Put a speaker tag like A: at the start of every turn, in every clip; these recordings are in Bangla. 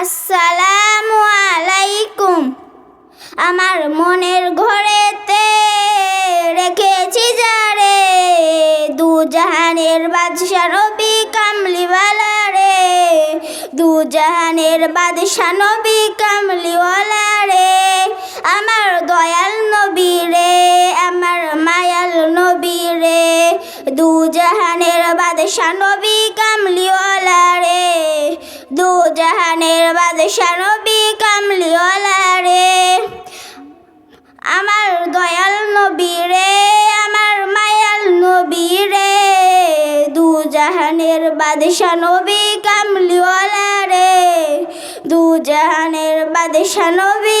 A: আসসালামু আলাইকুম। আমার মনের ঘরেতে রেখেছি যারে দু জাহানের বাদশা নবী কামলিওয়ালা রে। দু জাহানের বাদশা নবী কামলিওয়ালা রে। আমার দয়াল নবী রে, আমার মায়াল নবী রে। দু জাহানের বাদশা নবী কামলিওয়ালা রে। জাহানের বাদশাহ নবী কামলিওয়ালা রে। আমার দয়াল নবী রে, আমার মায়াল নবী রে। দু জাহানের বাদশাহ নবী কামলিওয়ালা রে। দু জাহানের বাদশাহ নবী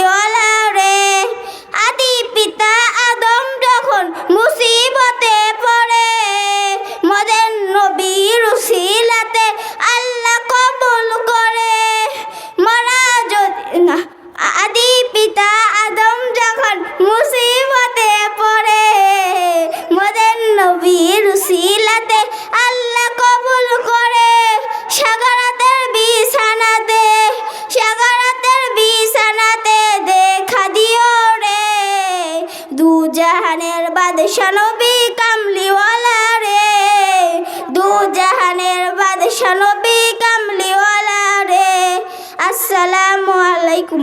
A: জাহানের বাদশা নবী কামলিওয়ালা রে। দু জাহানের বাদশা নবী কামলিওয়ালা রে। আসসালামু আলাইকুম।